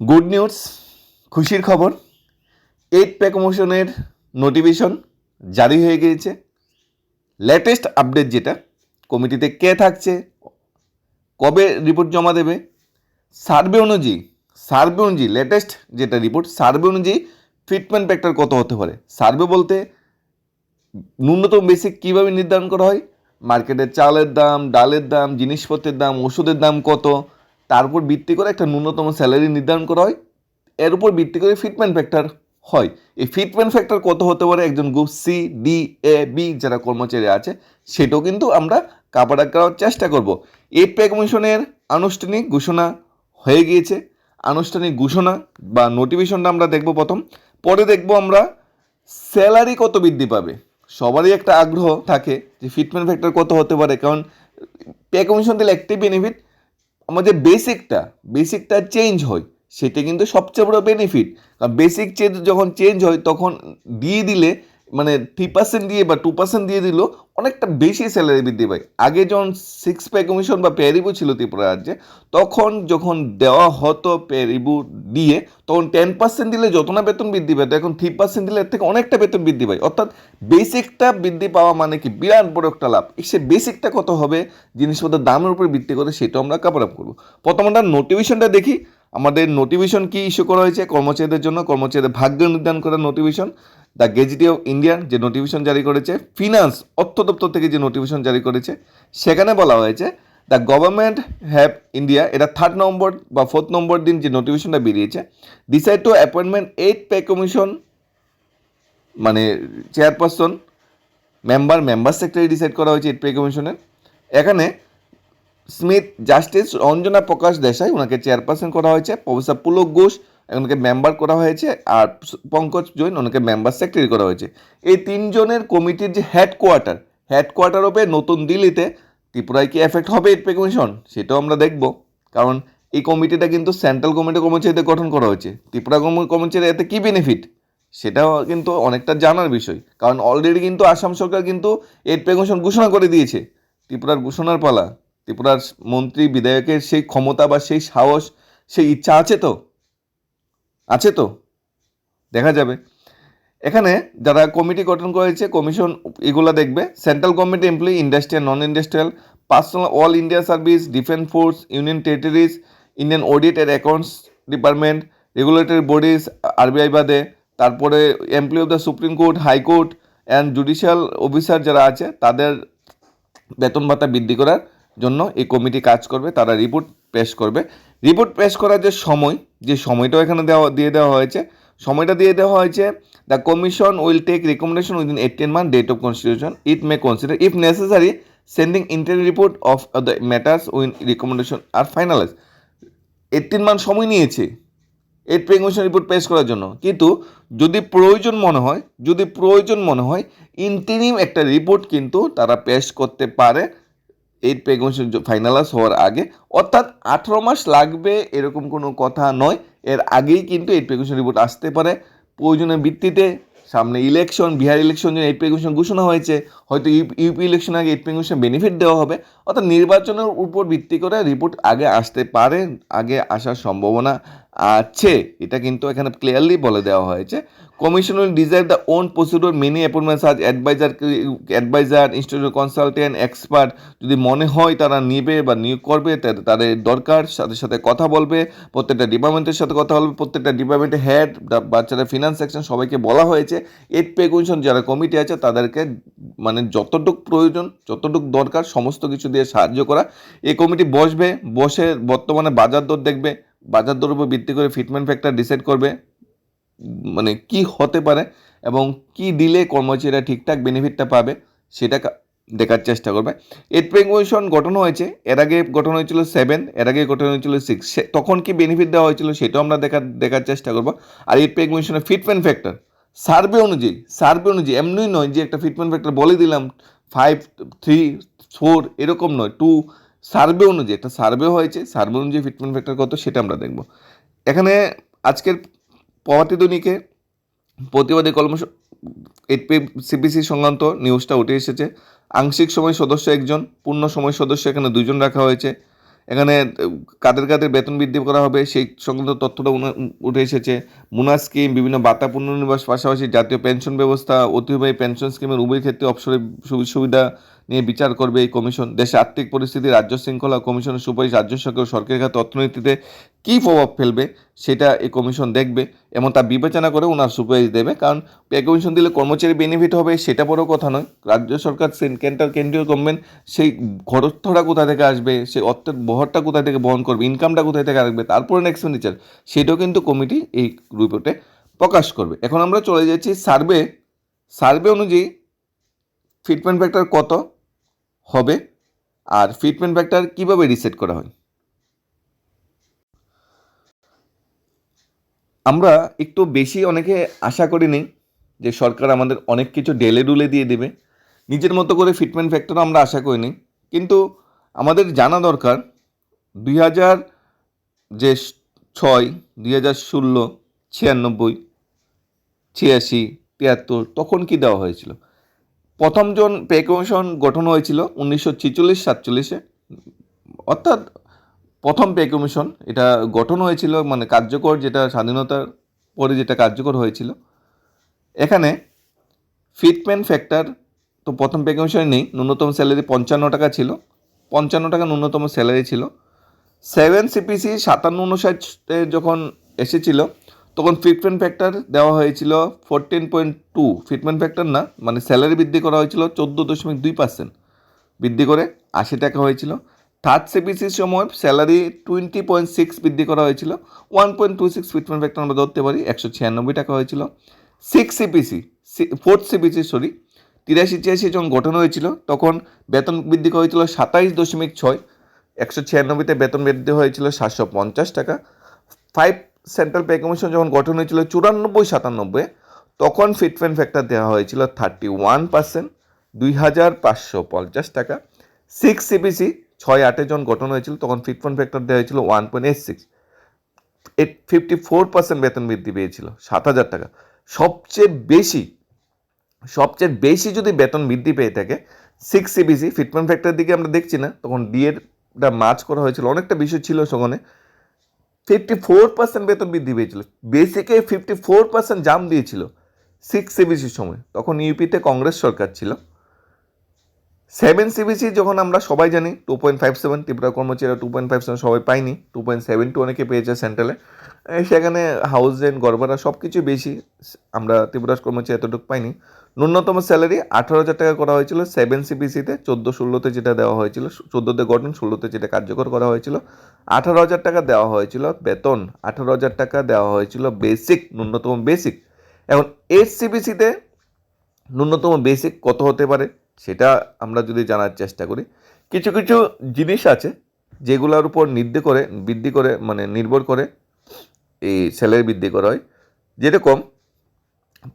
Good news, খুশির খবর। Eight pay কমিশনের নোটিফিকেশন জারি হয়ে গিয়েছে। লেটেস্ট আপডেট যেটা, কমিটিতে কে থাকছে, কবে রিপোর্ট জমা দেবে সার্ভে অনুযায়ী সার্ভে অনুযায়ী লেটেস্ট যেটা রিপোর্ট সার্ভে অনুযায়ী ফিটমেন্ট ফ্যাক্টর কত হতে পারে? সার্ভে বলতে ন্যূনতম বেসিক কীভাবে নির্ধারণ করা হয়? মার্কেটের চালের দাম, ডালের দাম, জিনিসপত্রের দাম, ওষুধের দাম কত? তার উপর ভিত্তি করে একটা ন্যূনতম স্যালারি নির্ধারণ করা হয়। এর উপর ভিত্তি করে ফিটমেন্ট ফ্যাক্টর হয়। এই ফিটমেন্ট ফ্যাক্টর কত হতে পারে? একজন group C D A B যারা কর্মচারী আছে, সেটাও কিন্তু আমরা কাপাড়া করার চেষ্টা করব। এই পে কমিশনের আনুষ্ঠানিক ঘোষণা হয়ে গিয়েছে। আনুষ্ঠানিক ঘোষণা বা নোটিফিকেশনটা আমরা দেখব প্রথম। পরে দেখব আমরা স্যালারি কত বৃদ্ধি পাবে। সবারই একটা আগ্রহ থাকে যে ফিটমেন্ট ফ্যাক্টর কত হতে পারে। কারণ পে কমিশন দিলে একটাই বেনিফিট আমাদের বেসিকটা বেসিকটা চেঞ্জ হয়, সেটা কিন্তু সবচেয়ে বড় বেনিফিট কারণ বেসিক চেঞ্জ যখন চেঞ্জ হয়, তখন দিয়ে দিলে মানে থ্রি পার্সেন্ট দিয়ে বা টু পার্সেন্ট দিয়ে দিল, অনেকটা বেশি স্যালারি বৃদ্ধি পায়। আগে যখন সিক্স পে কমিশন বা পে রিভিউ ছিল ত্রিপুরা রাজ্যে, তখন যখন দেওয়া হতো পে রিভিউ দিয়ে, তখন টেন পার্সেন্ট দিলে যত না বেতন বৃদ্ধি পেত এখন থ্রি পার্সেন্ট দিলে এর থেকে অনেকটা বেতন বৃদ্ধি পায়। অর্থাৎ বেসিকটা বৃদ্ধি পাওয়া মানে কি? বিরাট বড় একটা লাভ। সে বেসিকটা কত হবে? জিনিসপত্রের দামের উপর ভিত্তি করে সেটাও আমরা কাভার আপ করব। প্রথম আমরা নোটিফিকেশনটা দেখি। আমাদের নোটিফিকেশন কি ইস্যু করা হয়েছে? কর্মচারীদের জন্য, কর্মচারীদের ভাগ্য নির্ধারণ করা notification the gazette of Indian যে নোটিফিকেশন জারি করেছে, ফিনান্স অর্থ দপ্তর থেকে যে নোটিফিকেশন জারি করেছে, সেখানে বলা হয়েছে, দ্য গভর্নমেন্ট হ্যাভ ইন্ডিয়া এটা থার্ড নম্বর বা ফোর্থ নম্বর দিন যে নোটিফিকেশনটা বেরিয়েছে decide to appointment eight pay commission মানে chairperson member member secretary decide করা হয়েছে এইট পে কমিশনের এখানে স্মিথ, জাস্টিস রঞ্জনা প্রকাশ দেশাই ওনাকে চেয়ারপারসন করা হয়েছে, প্রফেসর পুলক ঘোষ ওনাকে মেম্বার করা হয়েছে আর পঙ্কজ জৈন, ওনাকে মেম্বার সেক্রেটারি করা হয়েছে। এই তিনজনের কমিটির যে হেডকোয়ার্টার হেডকোয়ার্টার হবে নতুন দিল্লিতে ত্রিপুরায় কি এফেক্ট হবে এর কমিশন সেটাও আমরা দেখব। কারণ এই কমিটিটা কিন্তু সেন্ট্রাল গভর্নমেন্টের কর্মচারীদের গঠন করা হয়েছে। ত্রিপুরা কর্মচারী এতে কী বেনিফিট সেটাও কিন্তু অনেকটা জানার বিষয়। কারণ অলরেডি কিন্তু আসাম সরকার কিন্তু এইট পে ঘোষণা করে দিয়েছে। ত্রিপুরার ঘোষণার পালা। ত্রিপুরার মন্ত্রী, বিধায়কের সেই ক্ষমতা বা সেই সাহস, সেই ইচ্ছা আছে তো? আছে তো? দেখা যাবে। এখানে যারা কমিটি গঠন করেছে, কমিশন এগুলো দেখবে। Central government employee industrial non industrial personal all India service defence force union territories Indian audit and accounts department regulatory bodies RBI বাদে, তারপরে employee of the supreme court high court and judicial officer যারা আছে, তাদের বেতন ভাতা বৃদ্ধি করার জন্য এই কমিটি কাজ করবে, তারা রিপোর্ট পেশ করবে। রিপোর্ট পেশ করার যে সময়, যে সময়টাও এখানে দেওয়া, দিয়ে দেওয়া হয়েছে, সময়টা দিয়ে দেওয়া হয়েছে the commission will take recommendation within eighteen month date of constitution it may consider if necessary sending internal report of the matters win recommendation R finalise eighteen month সময় নিয়েছে এইট পে কমিশন রিপোর্ট পেশ করার জন্য। কিন্তু যদি প্রয়োজন মনে হয়, যদি প্রয়োজন মনে হয় ইন্টিরিম একটা রিপোর্ট কিন্তু তারা পেশ করতে পারে। এইট পে কমিশন ফাইনালাইজ হওয়ার আগে, অর্থাৎ আঠেরো মাস লাগবে এরকম কোনো কথা নয়। এর আগেই কিন্তু এইট পে কমিশন রিপোর্ট আসতে পারে। প্রয়োজনের ভিত্তিতে সামনে ইলেকশন বিহার ইলেকশন জন্য এইট পে কমিশন ঘোষণা হয়েছে। হয়তো ইউপি ইলেকশন আগে এইট পে কমিশন বেনিফিট দেওয়া হবে। অর্থাৎ নির্বাচনের উপর ভিত্তি করে রিপোর্ট আগে আসতে পারে, আগে আসার সম্ভাবনা আছে। এটা কিন্তু এখানে ক্লিয়ারলি বলে দেওয়া হয়েছে। Commission will design the own procedure many appointment such adviser adviser institute consultant expert যদি মনে হয় তারা নেবে বা নিয়োগ করবে তাদের দরকার, সাথে সাথে কথা বলবে, প্রত্যেকটা ডিপার্টমেন্টের সাথে কথা বলবে, প্রত্যেকটা ডিপার্টমেন্টের হেড বাচ্চারা ফিনান্স সেকশন সবাইকে বলা হয়েছে। এইট পে কমিশন যারা কমিটি আছে, তাদেরকে মানে যতটুক প্রয়োজন, যতটুক দরকার, সমস্ত কিছু দিয়ে সাহায্য করা। এই কমিটি বসবে, বসে বর্তমানে বাজার দর দেখবে বাজার দর উপর ভিত্তি করে ফিটমেন্ট ফ্যাক্টর ডিসাইড করবে মানে কি হতে পারে এবং কি দিলে কর্মচারীরা ঠিকঠাক বেনিফিটটা পাবে সেটা দেখার চেষ্টা করবে। এইট পে কমিশন গঠন হয়েছে, এর আগে গঠন হয়েছিল সেভেন এর আগে গঠন হয়েছিল সিক্স তখন কি বেনিফিট দেওয়া হয়েছিল সেটাও আমরা দেখার দেখার চেষ্টা করব। আর এইট পে কমিশনের ফিটমেন্ট ফ্যাক্টর সার্ভে অনুযায়ী সার্ভে অনুযায়ী এমনি নয় যে একটা ফিটমেন্ট ফ্যাক্টর বলে দিলাম ফাইভ থ্রি ফোর এরকম নয় টু সার্ভে অনুযায়ী, একটা সার্ভে হয়েছে, সার্ভে অনুযায়ী ফিটমেন্ট ফ্যাক্টর কত সেটা আমরা দেখব। এখানে আজকের প্রতিদ্বন্দ্বীকে প্রতিবাদী কর্ম এইট পে সিপিসি সংক্রান্ত নিউজটা উঠে এসেছে। আংশিক সময় সদস্য একজন, পূর্ণ সময় সদস্য এখানে দুজন রাখা হয়েছে। এখানে, কাদের কাদের বেতন বৃদ্ধি করা হবে সেই সংক্রান্ত তথ্যটা উঠে এসেছে। মুনা স্কিম বিভিন্ন বাতা পুনর্নিবাস পাশাপাশি জাতীয় পেনশন ব্যবস্থা অতিবাহী পেনশন স্কিমের উভয় ক্ষেত্রে অবসরের সুবিধা নিয়ে বিচার করবে এই কমিশন। দেশে আর্থিক পরিস্থিতি, রাজ্য শৃঙ্খলা কমিশনের সুপারিশ, রাজ্য সরকার সরকারের সরকারি খাতে অর্থনীতিতে কী প্রভাব ফেলবে সেটা এই কমিশন দেখবে এবং তা বিবেচনা করে ওনার সুপারিশ দেবে। কারণ পে কমিশন দিলে কর্মচারী বেনিফিট হবে সেটা বড় কথা নয়। রাজ্য সরকার কেন্দ্র কেন্দ্রীয় গভর্নমেন্ট সেই খরচটা কোথা থেকে আসবে, সেই অর্থের বহরটা কোথা থেকে বহন করবে ইনকামটা কোথায় থেকে আসবে তারপরে এক্সপেন্ডিচার সেটাও কিন্তু কমিটি এই রিপোর্টে প্রকাশ করবে। এখন আমরা চলে যাচ্ছি সার্ভে সার্ভে অনুযায়ী ফিটমেন্ট ফ্যাক্টর কত? হবে। আর ফিটমেন্ট ফ্যাক্টর কীভাবে রিসেট করা হয়? আমরা একটু বেশি অনেকে আশা করিনি যে সরকার আমাদের অনেক কিছু ডেলে ডুলে দিয়ে দেবে। নিজের মতো করে ফিটমেন্ট ফ্যাক্টরও আমরা আশা করিনি। কিন্তু আমাদের জানা দরকার দুই হাজার যে ছয় দুই হাজার ষোলো, ছিয়ানব্বই, ছিয়াশি, তিয়াত্তর, তখন কি দেওয়া হয়েছিল? প্রথমজন পে কমিশন গঠন হয়েছিল উনিশশো ছিচল্লিশ, সাতচল্লিশে। অর্থাৎ প্রথম পে কমিশন এটা গঠন হয়েছিল মানে কার্যকর যেটা স্বাধীনতার পরে যেটা কার্যকর হয়েছিল। এখানে ফিটমেন্ট ফ্যাক্টর, তো প্রথম পে কমিশনে নেই, ন্যূনতম স্যালারি পঞ্চান্ন টাকা ছিল। পঞ্চান্ন টাকা ন্যূনতম স্যালারি ছিল। সেভেন সিপিসি সাতান্ন উনষাটে যখন এসেছিল তখন ফিটমেন্ট ফ্যাক্টর দেওয়া হয়েছিল fourteen point two fitment factor না মানে স্যালারি বৃদ্ধি করা হয়েছিল চোদ্দ দশমিক দুই পার্সেন্ট বৃদ্ধি করে আশি টাকা হয়েছিল। থার্ড সিপিসির সময় স্যালারি টোয়েন্টি পয়েন্ট সিক্স বৃদ্ধি করা হয়েছিল। One point two six fitment factor আমরা ধরতে পারি, একশো ছিয়ানব্বই টাকা হয়েছিল। Six CPC fourth CPC sorry তিরাশি ছিয়াশি যখন গঠন হয়েছিল, তখন বেতন বৃদ্ধি করা হয়েছিল সাতাইশ দশমিক ছয়। একশো ছিয়ানব্বইতে বেতন বৃদ্ধি হয়েছিল সাতশো পঞ্চাশ টাকা। ফাইভ সেন্ট্রাল পে কমিশন যখন গঠন হয়েছিল চুরানব্বই সাতানব্বই, তখন ফিটমেন্ট ফ্যাক্টর দেওয়া হয়েছিল থার্টি ওয়ান পার্সেন্ট দুই হাজার পাঁচশো পঞ্চাশ টাকা। সিক্স সিপিসি ছয় আটে যখন গঠন হয়েছিল, তখন ফিটমেন্ট ফ্যাক্টর দেওয়া হয়েছিল one point eight six eight fifty four percent বেতন বৃদ্ধি পেয়েছিল, সাত হাজার টাকা। সবচেয়ে বেশি সবচেয়ে বেশি যদি বেতন বৃদ্ধি পেয়ে থাকে সিক্স সিবিসি ফিটমেন্ট ফ্যাক্টরের দিকে আমরা দেখছি না, তখন ডিএরটা মার্চ করা হয়েছিল। অনেকটা বিষয় ছিল সেখানে। ফিফটি ফোর পার্সেন্ট বেতন বৃদ্ধি পেয়েছিল। বেসিকে ফিফটি ফোর পার্সেন্ট জাম দিয়েছিল সিক্স সিবিসির সময়। তখন ইউপিতে কংগ্রেস সরকার ছিল। সেভেন সিবিসি যখন আমরা সবাই জানি two point five seven Tripura কর্মচারীরা টু পয়েন্ট ফাইভ সেভেন সবাই পাইনি টু পয়েন্ট সেভেন টু অনেকে পেয়েছে সেন্ট্রালে সেখানে হাউস রেন্ট গড়ভাড়া সব কিছু বেশি। আমরা ত্রিপুরা কর্মচারী এতটুকু পাইনি। ন্যূনতম স্যালারি আঠারো হাজার টাকা করা হয়েছিল সেভেন সিপিসিতে চোদ্দ ষোলোতে যেটা দেওয়া হয়েছিল, চোদ্দোতে গঠন, ষোলোতে যেটা কার্যকর করা হয়েছিল, আঠারো হাজার টাকা দেওয়া হয়েছিল বেতন, আঠারো হাজার টাকা দেওয়া হয়েছিল বেসিক ন্যূনতম বেসিক এখন এইট সিবিসিতে ন্যূনতম বেসিক কত হতে পারে সেটা আমরা যদি জানার চেষ্টা করি, কিছু কিছু জিনিস আছে যেগুলোর উপর নির্দেশ করে, বৃদ্ধি করে মানে নির্ভর করে এই স্যালারি বৃদ্ধি করা হয়। যেরকম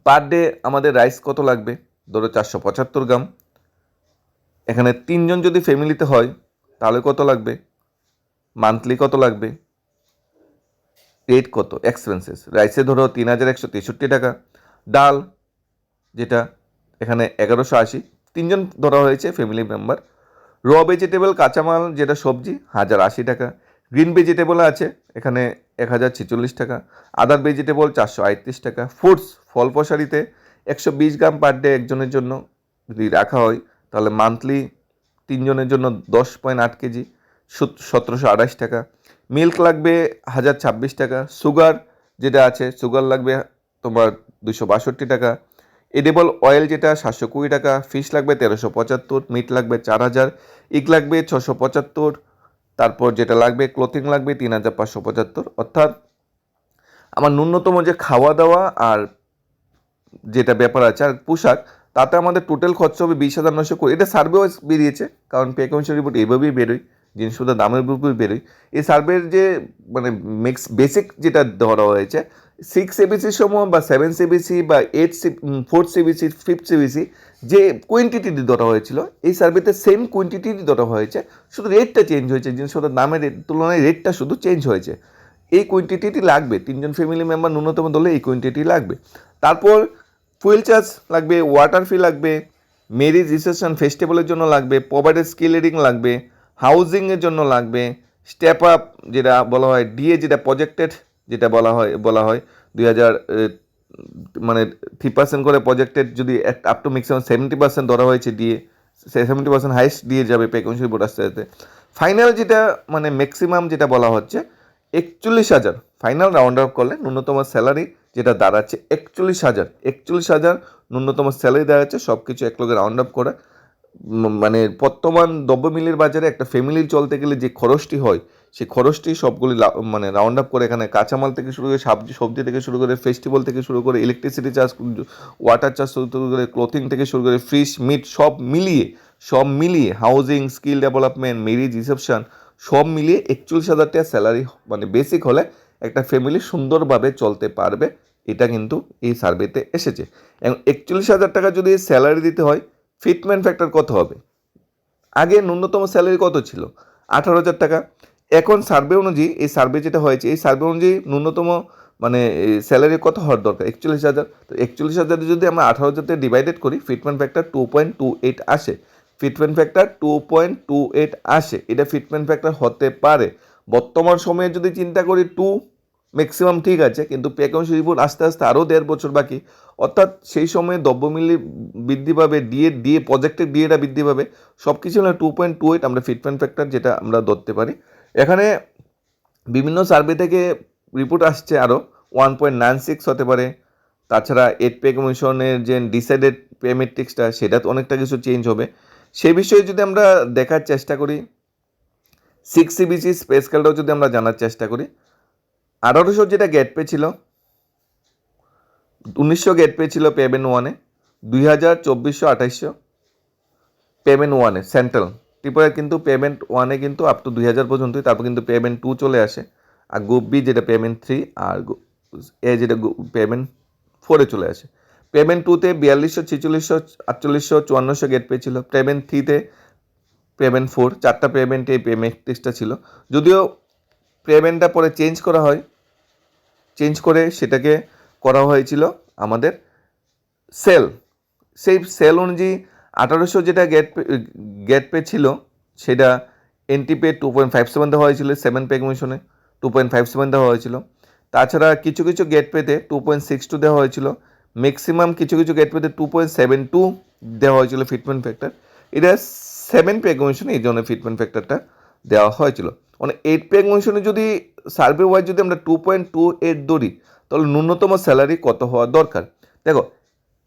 পার ডে আমাদের রাইস কত লাগবে? ধরো চারশো পঁচাত্তর গ্রাম। এখানে তিনজন যদি ফ্যামিলিতে হয়, তাহলে কত লাগবে? মান্থলি কত লাগবে? রেট কত? এক্সপেন্সেস রাইসে ধরো তিন হাজার একশো তেষট্টি টাকা। ডাল, যেটা এখানে এগারোশো আশি। তিনজন ধরা হয়েছে ফ্যামিলি মেম্বার র ভেজিটেবল কাঁচামাল, যেটা সবজি, হাজার আশি টাকা। গ্রিন ভেজিটেবল আছে, এখানে এক হাজার ছেচল্লিশ টাকা। আদার ভেজিটেবল চারশো আটত্রিশ টাকা। ফুডস ফল প্রসারিতে একশো বিশ গ্রাম পার ডে একজনের জন্য যদি রাখা হয়, তাহলে মান্থলি তিনজনের জন্য দশ পয়েন্ট আট কেজি সতেরোশো আঠাশ টাকা। মিল্ক লাগবে হাজার ছাব্বিশ টাকা। সুগার যেটা আছে, সুগার লাগবে তোমার দুশো বাষট্টি টাকা। এডেবল অয়েল যেটা, সাতশো কুড়ি টাকা। ফিশ লাগবে তেরোশো পঁচাত্তর। মিট লাগবে চার হাজার। ইক লাগবে ছশো পঁচাত্তর। তারপর যেটা লাগবে ক্লোথিং লাগবে তিন হাজার পাঁচশো পঁচাত্তর। অর্থাৎ আমার ন্যূনতম যে খাওয়া দাওয়া আর যেটা ব্যাপার আছে আর পোশাক, তাতে আমাদের টোটাল খরচ হবে বিশ হাজার নশো কুড়ি। এটা সার্ভেও বেরিয়েছে, কারণ পে কমিশন রিপোর্ট এইভাবেই বেরোয় জিনিসপত্রের দামের উপরেই বেরোয়। এই সার্ভের যে মানে মিক্স বেসিক যেটা ধরা হয়েছে সিক্স সিবিসির সময় বা সেভেন সিবিসি বা eight C fourth CBC fifth CBC যে কোয়েন্টিটি ধরা হয়েছিল, এই সার্ভেতে সেম কোয়েন্টিটি ধরা হয়েছে, শুধু রেটটা চেঞ্জ হয়েছে জিনিসপত্রের দামের তুলনায় রেটটা শুধু চেঞ্জ হয়েছে। এই কোয়েন্টিটিটি লাগবে, তিনজন ফ্যামিলি মেম্বার ন্যূনতম দলে এই কোয়েন্টিটি লাগবে। তারপর ফুয়েল চার্জ লাগবে ওয়াটার ফি লাগবে মেরিজ রিসেপশন ফেস্টিভ্যালের জন্য লাগবে পভার্টি স্কিল লাগবে হাউজিংয়ের জন্য লাগবে স্টেপ আপ যেটা বলা হয় ডিএ যেটা প্রজেক্টেড যেটা বলা হয় বলা হয়, দুই হাজার মানে থ্রি পার্সেন্ট করে প্রজেক্টেড যদি up to maximum seventy percent ধরা হয়েছে ডিএ সেভেন্টি পার্সেন্ট হাইস্ট দিয়ে যাবে পে কমিশন রিপোর্ট আসতে আসতে। ফাইনাল যেটা মানে ম্যাক্সিমাম যেটা বলা হচ্ছে, একচল্লিশ হাজার। ফাইনাল রাউন্ড আপ করলে ন্যূনতম স্যালারি যেটা দাঁড়াচ্ছে, একচল্লিশ হাজার। একচল্লিশ হাজার ন্যূনতম স্যালারি দাঁড়াচ্ছে সব কিছু এক লগে রাউন্ড আপ করে। মানে বর্তমান দ্রব্যমূল্যের বাজারে একটা ফ্যামিলি চলতে গেলে যে খরচটি হয় সেই খরচটি সবগুলি মানে রাউন্ড আপ করে এখানে কাঁচামাল থেকে শুরু করে সবজি সবজি থেকে শুরু করে ফেস্টিভ্যাল থেকে শুরু করে ইলেকট্রিসিটি চার্জ ওয়াটার চার্জ শুরু করে ক্লোথিং থেকে শুরু করে ফিশ মিট সব মিলিয়ে সব মিলিয়ে housing skill development marriage reception সব মিলিয়ে একচল্লিশ হাজার টাকা স্যালারি মানে বেসিক হলে একটা ফ্যামিলি সুন্দরভাবে চলতে পারবে। এটা কিন্তু এই সার্ভেতে এসেছে। এবং একচল্লিশ হাজার টাকা যদি স্যালারি দিতে হয় ফিটমেন্ট ফ্যাক্টর কত হবে? আগে ন্যূনতম স্যালারি কত ছিল? আঠারো হাজার টাকা। এখন সার্ভে অনুযায়ী, এই সার্ভে যেটা হয়েছে, এই সার্ভে অনুযায়ী ন্যূনতম মানে স্যালারি কত হওয়ার দরকার? একচল্লিশ হাজার। তো একচল্লিশ হাজার যদি আমরা আঠারো হাজার থেকে ডিভাইডেড করি fitment factor two point two eight আসে। Fitment factor two point two eight আসে। এটা ফিটমেন্ট ফ্যাক্টর হতে পারে। বর্তমান সময়ে যদি চিন্তা করি টু ম্যাক্সিমাম ঠিক আছে, কিন্তু পে কমিশন রিপোর্ট আস্তে আস্তে আরও দেড় বছর বাকি। অর্থাৎ সেই সময়ে দ্রব্যমূল্য বৃদ্ধি পাবে ডিএ ডিএ প্রজেক্টের ডিএটা বৃদ্ধি পাবে। সব কিছু হলে টু পয়েন্ট টু এইট আমরা ফিটমেন্ট ফ্যাক্টর যেটা আমরা ধরতে পারি। এখানে বিভিন্ন সার্ভে থেকে রিপোর্ট আসছে আরও ওয়ান পয়েন্ট নাইন সিক্স হতে পারে। তাছাড়া এইট পে কমিশনের যে ডিসাইডেড পে মেট্রিক্সটা সেটা তো অনেকটা কিছু চেঞ্জ হবে। সেই বিষয়ে যদি আমরা দেখার চেষ্টা করি সিক্স সিবিসি স্পেসকালটাও যদি আমরা জানার চেষ্টা করি, আঠারোশো যেটা গেট পে ছিল, উনিশশো গেট পে ছিল পেমেন্ট ওয়ানে দুই হাজার চব্বিশশো আঠাইশশো পেমেন্ট ওয়ানে সেন্ট্রাল ত্রিপুরার কিন্তু পেমেন্ট ওয়ানে কিন্তু আপ টু দুই হাজার পর্যন্তই, তারপর কিন্তু পেমেন্ট টু চলে আসে। আর গ্রুপ বি যেটা পেমেন্ট থ্রি আর এ যেটা পেমেন্ট ফোরে চলে আসে। পেমেন্ট টুতে বিয়াল্লিশশো, ছেচল্লিশশো, আটচল্লিশশো, চুয়ান্নশো গেট পে ছিল পেমেন্ট থ্রিতে পেমেন্ট ফোর চারটা পেমেন্টে এই পেমেন্টটা ছিল। যদিও পেমেন্টটা পরে চেঞ্জ করা হয় চেঞ্জ করে সেটাকে করা হয়েছিল আমাদের সেল সেই সেল অনুযায়ী আঠারোশো যেটা গেট গেট পে ছিল, সেটা entry pay two point five seven দেওয়া হয়েছিল সেভেন পে কমিশনে টু পয়েন্ট ফাইভ সেভেন দেওয়া হয়েছিল। তাছাড়া কিছু কিছু গেট পেতে টু পয়েন্ট সিক্স টু দেওয়া হয়েছিল। ম্যাক্সিমাম কিছু কিছু গেট পেতে টু পয়েন্ট সেভেন টু দেওয়া হয়েছিল ফিটমেন্ট ফ্যাক্টর এটা সেভেন পে কমিশনে এই জন্য ফিটমেন্ট ফ্যাক্টরটা দেওয়া হয়েছিল। মানে এইট পে কমিশনে যদি সার্ভে ওয়াইজ যদি আমরা টু পয়েন্ট টু এইট ধরি, তাহলে ন্যূনতম স্যালারি কত হওয়া দরকার? দেখো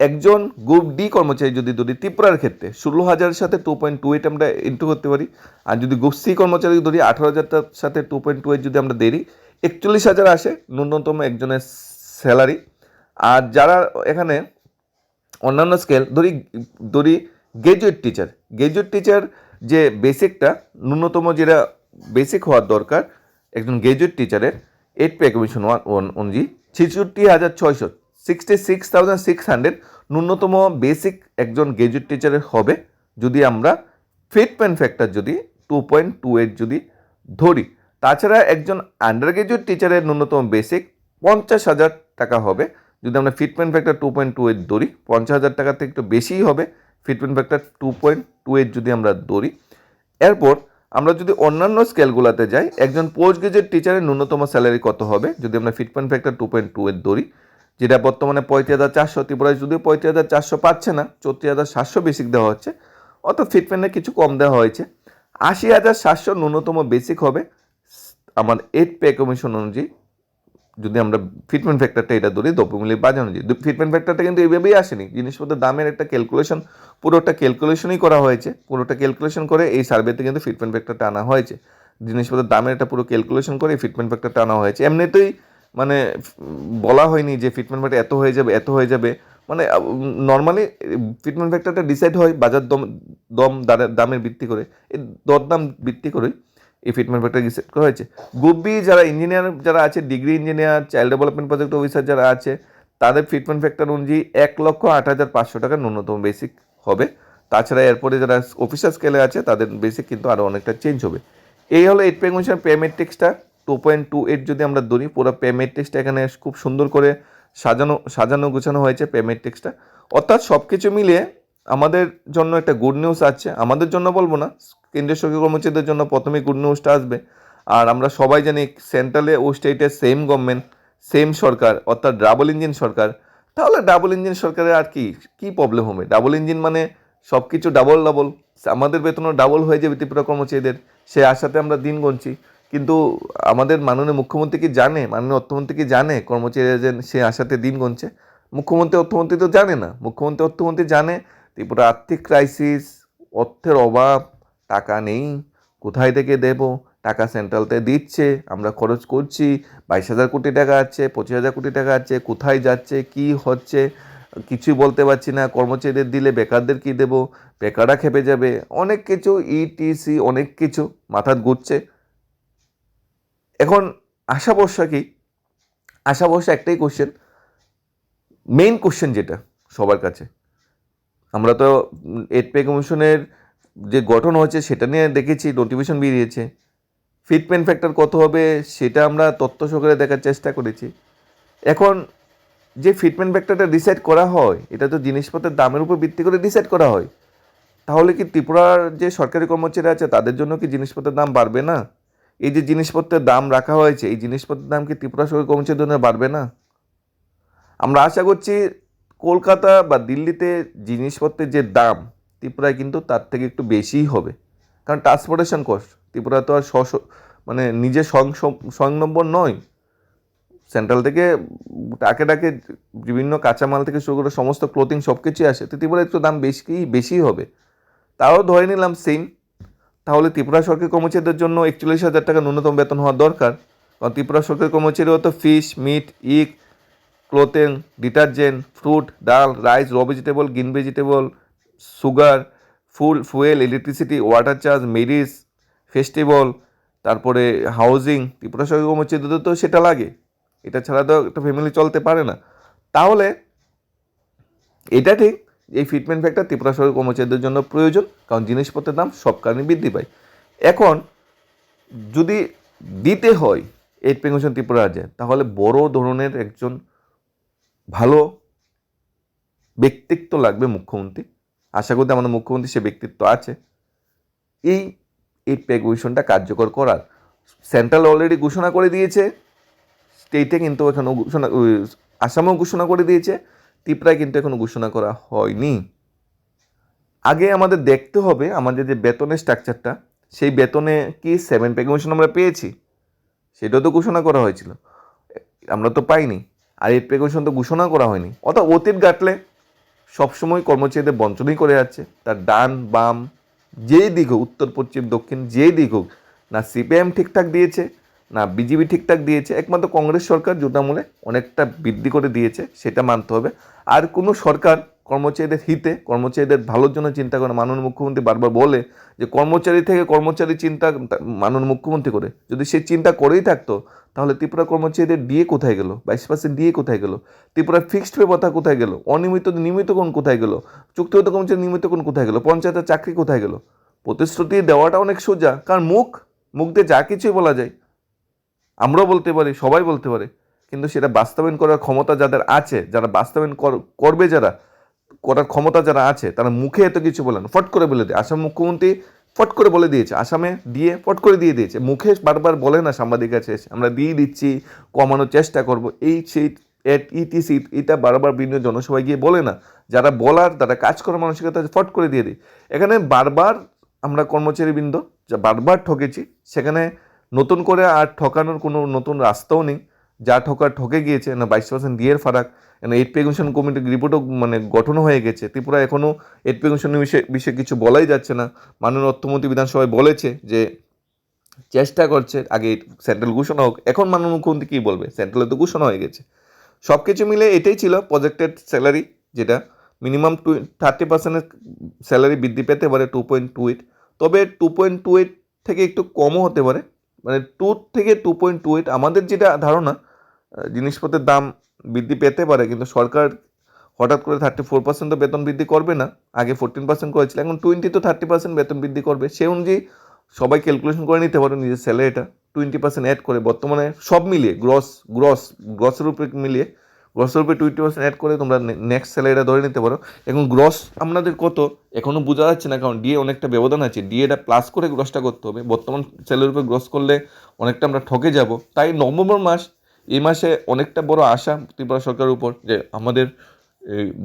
একজন গ্রুপ ডি কর্মচারী যদি ধরি ত্রিপুরার ক্ষেত্রে ষোলো হাজারের সাথে টু পয়েন্ট টু এইট আমরা ইন্টু করতে পারি, আর যদি গ্রুপ সি কর্মচারী ধরি আঠারো হাজারটার সাথে টু পয়েন্ট টু এইট যদি আমরা দেরি একচল্লিশ হাজার আসে ন্যূনতম একজনের স্যালারি। আর যারা এখানে অন্যান্য স্কেল, ধরি ধরি গ্রাজুয়েট টিচার গ্রাজুয়েট টিচার যে বেসিকটা ন্যূনতম যেটা বেসিক হওয়ার দরকার, একজন গ্রাজুয়েট টিচারের eight pay commission one one অনুযায়ী ছেষট্টি হাজার ছয়শো sixty six thousand six hundred ন্যূনতম বেসিক একজন গ্রাজুয়েট টিচারের হবে যদি আমরা ফিটমেন্ট ফ্যাক্টর যদি টু পয়েন্ট টু এইট যদি ধরি। তাছাড়া একজন আন্ডার গ্রাজুয়েট টিচারের ন্যূনতম বেসিক পঞ্চাশ হাজার টাকা হবে। যদি আমরা fitment factor two point two eight ধরি, পঞ্চাশ হাজার টাকা থেকে একটু বেশিই হবে। Fitment factor two point two eight যদি আমরা ধরি। এরপর আমরা যদি অন্যান্য স্কেলগুলোতে যাই, একজন পোস্ট গ্রাজুয়েট টিচারের ন্যূনতম স্যালারি কত হবে? যদি আমরা fitment factor two point two eight ধরি যেটা বর্তমানে পঁয়ত্রিশ হাজার চারশো, ত্রিপুরায় যদিও পঁয়ত্রিশ হাজার চারশো পাচ্ছে না, চৌত্রিশ হাজার সাতশো বেসিক দেওয়া হচ্ছে অর্থাৎ ফিটমেন্টে কিছু কম দেওয়া হয়েছে। আশি হাজার সাতশো ন্যূনতম বেসিক হবে, আমার এইট পে কমিশন অনুযায়ী, যদি আমরা ফিটমেন্ট ফ্যাক্টরটা এটা ধরি, দ্রব্যমূল্যের বাজার অনুযায়ী ফিটমেন্ট ফ্যাক্টরটা কিন্তু এইভাবেই আসেনি, জিনিসপত্রের দামের একটা ক্যালকুলেশন পুরোটা ক্যালকুলেশনই করা হয়েছে, পুরোটা ক্যালকুলেশন করে এই সার্ভেতে কিন্তু ফিটমেন্ট ফ্যাক্টরটা আনা হয়েছে, জিনিসপত্রের দামের একটা পুরো ক্যালকুলেশন করে ফিটমেন্ট ফ্যাক্টরটা আনা হয়েছে, এমনিতেই মানে বলা হয়নি যে ফিটমেন্ট ফ্যাক্টর এত হয়ে যাবে, এত হয়ে যাবে। মানে নর্মালি ফিটমেন্ট ফ্যাক্টরটা ডিসাইড হয় বাজার দম দম দামের ভিত্তি করে। এই দরদাম ভিত্তি করেই এই ফিটমেন্ট ফ্যাক্টর ডিসাইড করা হয়েছে। গ্রুপ বি যারা ইঞ্জিনিয়ার যারা আছে degree engineer child development project officer যারা আছে, তাদের ফিটমেন্ট ফ্যাক্টর অনুযায়ী এক লক্ষ আট হাজার পাঁচশো টাকা ন্যূনতম বেসিক হবে। তাছাড়া এরপরে যারা অফিসার স্কেলে আছে, তাদের বেসিক কিন্তু আরও অনেকটা চেঞ্জ হবে। এই হলো এইট পে কমিশন পে মেট্রিক্সটা টু পয়েন্ট টু এইট যদি আমরা ধরি, পুরো পেমেন্ট মেট্রিক্সটা এখানে খুব সুন্দর করে সাজানো সাজানো গোছানো হয়েছে পেমেন্ট মেট্রিক্সটা অর্থাৎ সব কিছু মিলিয়ে আমাদের জন্য একটা গুড নিউজ আছে। আমাদের জন্য বলব না, কেন্দ্রীয় সরকারি কর্মচারীদের জন্য প্রথমেই গুড নিউজটা আসবে। আর আমরা সবাই জানি সেন্ট্রালে ও স্টেটে সেম গভর্নমেন্ট সেম সরকার, অর্থাৎ ডাবল ইঞ্জিন সরকার। তাহলে ডাবল ইঞ্জিন সরকারের আর কি কি প্রবলেম হবে? ডাবল ইঞ্জিন মানে সব কিছু ডাবল ডাবল আমাদের বেতনও ডাবল হয়ে যাবে ত্রিপুরা কর্মচারীদের। সে আশাতে আমরা দিন গুনছি। কিন্তু আমাদের মাননীয় মুখ্যমন্ত্রী কি জানে? মাননীয় অর্থমন্ত্রী কি জানে? কর্মচারীরা যে সে আশাতে দিন গুনছে? মুখ্যমন্ত্রী, অর্থমন্ত্রী তো জানে না। মুখ্যমন্ত্রী, অর্থমন্ত্রী জানে ত্রিপুরা আর্থিক ক্রাইসিস অর্থের অভাব, টাকা নেই, কোথায় থেকে দেব? টাকা সেন্ট্রালতে দিচ্ছে, আমরা খরচ করছি, বাইশ হাজার কোটি টাকা আছে, পঁচিশ হাজার কোটি টাকা আছে, কোথায় যাচ্ছে, কি হচ্ছে, কিছুই বলতে পারছি না। কর্মচারীদের দিলে বেকারদের কি দেব? বেকাররা খেপে যাবে। অনেক কিছু ইটিসি অনেক কিছু মাথাত ঘুরছে। এখন আশা ভরসা কি? আশা ভরসা একটাই কোশ্চেন মেইন কোশ্চেন যেটা সবার কাছে। আমরা তো এড পে কমিশনের যে গঠন হয়েছে সেটা নিয়ে দেখেছি নোটিফিকেশন বেরিয়েছে ফিটমেন্ট ফ্যাক্টর কত হবে সেটা আমরা তথ্য সহকারে দেখার চেষ্টা করেছি। এখন যে ফিটমেন্ট ফ্যাক্টরটা ডিসাইড করা হয়, এটা তো জিনিসপত্রের দামের উপর ভিত্তি করে ডিসাইড করা হয়। তাহলে কি ত্রিপুরার যে সরকারি কর্মচারী আছে, তাদের জন্য কি জিনিসপত্রের দাম বাড়বে না? এই যে জিনিসপত্রের দাম রাখা হয়েছে, এই জিনিসপত্রের দাম কি ত্রিপুরা সরকারি কর্মচারীর জন্য বাড়বে না? আমরা আশা করছি কলকাতা বা দিল্লিতে জিনিসপত্রের যে দাম, ত্রিপুরায় কিন্তু তার থেকে একটু বেশিই হবে। কারণ ট্রান্সপোর্টেশন কস্ট ত্রিপুরা তো আর স্ব মানে নিজে নম্বর নয়। সেন্ট্রাল থেকে ডাকে ডাকে বিভিন্ন কাঁচামাল থেকে শুরু করে সমস্ত ক্লোথিং সব কিছুই আসে, তো ত্রিপুরা একটু দাম বেশি বেশিই হবে। তাও ধরে নিলাম সেম তাহলে ত্রিপুরা সরকারি কর্মচারীদের জন্য একচল্লিশ হাজার টাকা ন্যূনতম বেতন হওয়া দরকার। কারণ ত্রিপুরা সরকারি কর্মচারীও তো fish meat egg clothing detergent fruit dal rice raw vegetable green vegetable sugar full fuel electricity water charge medicine festival তারপরে হাউজিং ত্রিপুরা সরকারি কর্মচারীদের তো সেটা লাগে। এটা ছাড়া তো একটা ফ্যামিলি চলতে পারে না। তাহলে, এটা ঠিক এই ফিটমেন্ট ফ্যাক্টর ত্রিপুরা সরকারি কর্মচারীদের জন্য প্রয়োজন, কারণ জিনিসপত্রের দাম সব কারণে বৃদ্ধি পায়। এখন, যদি দিতে হয় এই পেনশন ত্রিপুরা রাজ্যে, তাহলে বড় ধরনের একজন ভালো ব্যক্তিত্ব লাগবে মুখ্যমন্ত্রী। আশা করতে আমাদের মুখ্যমন্ত্রী সে ব্যক্তিত্ব আছে। এই এই পে কমিশনটা কার্যকর করার। সেন্ট্রাল অলরেডি ঘোষণা করে দিয়েছে স্টেটে কিন্তু এখনও ঘোষণা আসামেও ঘোষণা করে দিয়েছে। ত্রিপুরায় কিন্তু এখনও ঘোষণা করা হয়নি। আগে আমাদের দেখতে হবে আমাদের যে বেতনের স্ট্রাকচারটা, সেই বেতনে কি সেভেন পে কমিশন আমরা পেয়েছি? সেটাও তো ঘোষণা করা হয়েছিল। আমরা তো পাইনি। আর এই পে কমিশন তো ঘোষণা করা হয়নি। অর্থাৎ অতীত গাটলে সবসময় কর্মচারীদের বঞ্চনই করে যাচ্ছে। তার ডান, বাম, যেই দিক হোক, উত্তর, পশ্চিম, দক্ষিণ, যেই দিক হোক, না সিপিএম ঠিকঠাক দিয়েছে না, বিজেপি ঠিকঠাক দিয়েছে, একমাত্র কংগ্রেস সরকার জুতামূলে অনেকটা বৃদ্ধি করে দিয়েছে, সেটা মানতে হবে। আর কোনো সরকার কর্মচারীদের হিতে, কর্মচারীদের ভালোর জন্য চিন্তা করে মাননীয় মুখ্যমন্ত্রী বারবার বলে যে কর্মচারী থেকে কর্মচারী চিন্তা মাননীয় মুখ্যমন্ত্রী করে। যদি সে চিন্তা করেই থাকতো, তাহলে ত্রিপুরা কর্মচারীদের ডিএ কোথায় গেল? বাইশ পার্সেন্ট ডিএ কোথায় গেল? ত্রিপুরা ফিক্সড পে কথা কোথায় গেল? অনিয়মিত নিয়মিত কোন কোথায় গেল? চুক্তিগত কর্মচারী নিয়মিত কোন কোথায় গেল? পঞ্চায়েতের চাকরি কোথায় গেল? প্রতিশ্রুতি দেওয়াটা অনেক সোজা। কারণ মুখ মুখ দিয়ে যা কিছুই বলা যায় আমরাও বলতে পারি, সবাই বলতে পারে। কিন্তু সেটা বাস্তবায়ন করার ক্ষমতা যাদের আছে, যারা বাস্তবায়ন করবে যারা, করার ক্ষমতা যারা আছে, তারা মুখে এত কিছু বলেন ফট করে বলে দেয় আসাম মুখ্যমন্ত্রী ফট করে বলে দিয়েছে। আসামে দিয়ে ফট করে দিয়ে দিয়েছে। মুখে বারবার বলে না সাংবাদিক কাছে আমরা দিয়ে দিচ্ছি, কমানোর চেষ্টা করব। এই সেই ইটিসি এটা বারবার বিভিন্ন জনসভায় গিয়ে বলে না। যারা বলার তারা কাজ করার মানসিকতা ফট করে দিয়ে দিই এখানে বারবার আমরা কর্মচারীবৃন্দ যা বারবার ঠকেছি, সেখানে নতুন করে আর ঠকানোর কোনো নতুন রাস্তাও নেই। যা ঠকার ঠকে গিয়েছে না বাইশ পার্সেন্ট ডিএর ফারাক। না এইট পে কমিশন কমিটির রিপোর্টও মানে গঠন হয়ে গেছে। ত্রিপুরা এখনও এইট পে কমিশনের বিষয়ে বিষয়ে কিছু বলাই যাচ্ছে না। মাননীয় অর্থমন্ত্রী বিধানসভায় বলেছে যে, চেষ্টা করছে, আগে সেন্ট্রাল ঘোষণা হোক। এখন মাননীয় মুখ্যমন্ত্রী কী বলবে? সেন্ট্রালে তো ঘোষণা হয়ে গেছে। সব কিছু মিলে এটাই ছিল প্রজেক্টেড স্যালারি যেটা মিনিমাম টু থার্টি পার্সেন্টের স্যালারি বৃদ্ধি পেতে পারে টু পয়েন্ট টু এইট তবে টু পয়েন্ট টু এইট থেকে একটু কমও হতে পারে। মানে টু থেকে টু পয়েন্ট টু এইট আমাদের যেটা ধারণা জিনিসপত্রের দাম বৃদ্ধি পেতে পারে, কিন্তু সরকার হঠাৎ করে থার্টি ফোর পার্সেন্ট তো বেতন বৃদ্ধি করবে না, আগে ফোরটিন পার্সেন্ট করেছিল, এখন টোয়েন্টি তো থার্টি পার্সেন্ট বেতন বৃদ্ধি করবে। সে অনুযায়ী সবাই ক্যালকুলেশন করে নিতে পারো, নিজের স্যালারিটা টোয়েন্টি পার্সেন্ট অ্যাড করে, বর্তমানে সব মিলিয়ে গ্রস গ্রস গ্রসের উপরে মিলিয়ে গ্রসের উপরে টোয়েন্টি পার্সেন্ট অ্যাড করে তোমরা নেক্সট স্যালারিটা ধরে নিতে পারো। এখন গ্রস আপনাদের কত? এখনও বোঝা যাচ্ছে না, কারণ ডিএ অনেকটা ব্যবধান আছে। ডিএটা প্লাস করে গ্রসটা করতে হবে। বর্তমান স্যালারির উপরে গ্রস করলে অনেকটা আমরা ঠকে যাব। তাই নভেম্বর মাস, এই মাসে অনেকটা বড় আশা ত্রিপুরা সরকারের উপর যে আমাদের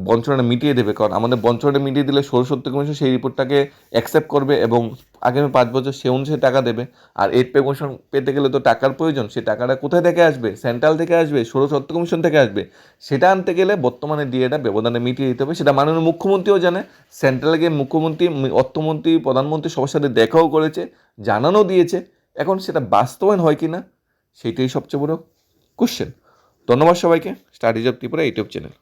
বঞ্চনাটা মিটিয়ে দেবে। কারণ আমাদের বঞ্চনাটা মিটিয়ে দিলে সৌরশক্তি কমিশন সেই রিপোর্টটাকে অ্যাকসেপ্ট করবে এবং আগামী পাঁচ বছর সে অনুসারে টাকা দেবে। আর এইট পে কমিশন পেতে গেলে তো টাকার প্রয়োজন। সেই টাকাটা কোথায় থেকে আসবে? সেন্ট্রাল থেকে আসবে? সৌরশক্তি কমিশন থেকে আসবে? সেটা আনতে গেলে বর্তমানে ডিএটা ব্যবধানে মিটিয়ে দিতে হবে। সেটা মাননীয় মুখ্যমন্ত্রীও জানে। সেন্ট্রালে গিয়ে মুখ্যমন্ত্রী, অর্থমন্ত্রী, প্রধানমন্ত্রী সবার সাথে দেখাও করেছে জানানো দিয়েছে। এখন সেটা বাস্তবায়ন হয় কি না সেটাই সবচেয়ে বড় কোশ্চেন ধন্যবাদ সবাইকে। Studies of Tripura YouTube channel